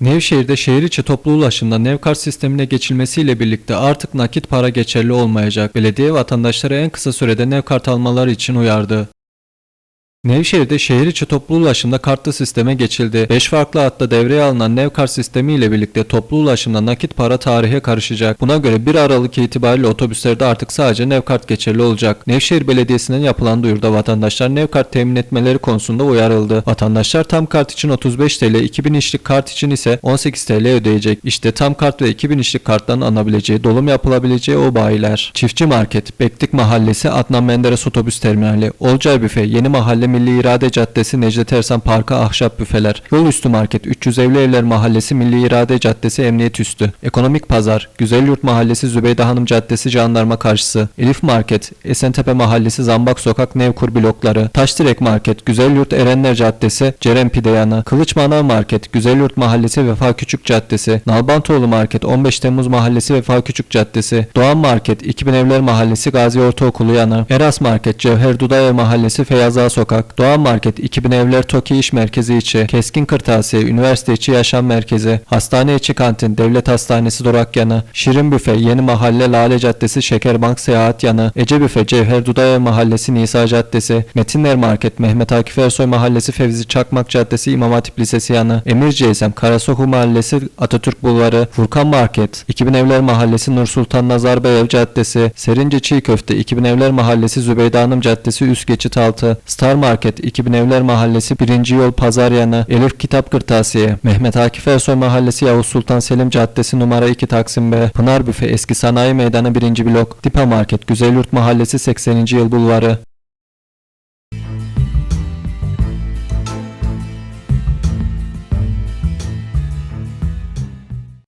Nevşehir'de şehir içi toplu ulaşımda Nevkart sistemine geçilmesiyle birlikte artık nakit para geçerli olmayacak. Belediye vatandaşları en kısa sürede Nevkart almaları için uyardı. Nevşehir'de şehir içi toplu ulaşımda kartlı sisteme geçildi. 5 farklı hatta devreye alınan Nevkart sistemi ile birlikte toplu ulaşımda nakit para tarihe karışacak. Buna göre 1 Aralık itibariyle otobüslerde artık sadece Nevkart geçerli olacak. Nevşehir Belediyesi'nin yapılan duyuruda vatandaşlar Nevkart temin etmeleri konusunda uyarıldı. Vatandaşlar tam kart için 35 TL, 2000 işlik kart için ise 18 TL ödeyecek. İşte tam kart ve 2000 işlik karttan alınabileceği, dolum yapılabileceği o bayiler. Çiftçi Market, Beklik Mahallesi, Adnan Menderes Otobüs Terminali, Olcay Büfe, Yeni Mahalle Milli İrade Caddesi, Necdet Ersan Parkı, Ahşap Büfeler, Yol Üstü Market, 300 Evli Evler Mahallesi, Milli İrade Caddesi, Emniyet Üstü, Ekonomik Pazar, Güzelyurt Mahallesi, Zübeyde Hanım Caddesi, Jandarma Karşısı, Elif Market, Esentepe Mahallesi, Zambak Sokak, Nevkur Blokları, Taşdirek Market, Güzelyurt Erenler Caddesi, Cerem Pide Yanı, Kılıç Manav Market, Güzelyurt Mahallesi, Vefa Küçük Caddesi, Nalbantoğlu Market, 15 Temmuz Mahallesi, Vefa Küçük Caddesi, Doğan Market, 2000 Evler Mahallesi, Gazi Ortaokulu Yanı, Eras Market, Cevher Dudayev Mahallesi, Feyyaz Ağa Sokak, Doğan Market, 2000 Evler Toki İş Merkezi içi, Keskin Kırtasiye, Üniversite içi Yaşam Merkezi, Hastane içi kantin, Devlet Hastanesi Durak Yanı, Şirin Büfe, Yeni Mahalle Lale Caddesi, Şekerbank Seyahat Yanı, Ece Büfe, Cevher Dudayev Mahallesi, Nisa Caddesi, Metinler Market, Mehmet Akif Ersoy Mahallesi, Fevzi Çakmak Caddesi, İmam Hatip Lisesi Yanı, Emir Ceysem, Karasoku Mahallesi, Atatürk Bulvarı, Furkan Market, 2000 Evler Mahallesi, Nursultan Nazarbayev Caddesi, Serince Çiğ Köfte, 2000 Evler Mahallesi, Zübeyde Hanım Caddesi, Üst Geçit Altı, Star Market, 2000 Evler Mahallesi, 1. Yol Pazar Yanı, Elif Kitap Kırtasiye, Mehmet Akif Ersoy Mahallesi, Yavuz Sultan Selim Caddesi numara 2 Taksim B, Pınar Büfe, Eski Sanayi Meydanı 1. Blok, Dipa Market, Güzelyurt Mahallesi, 80. Yıl Bulvarı,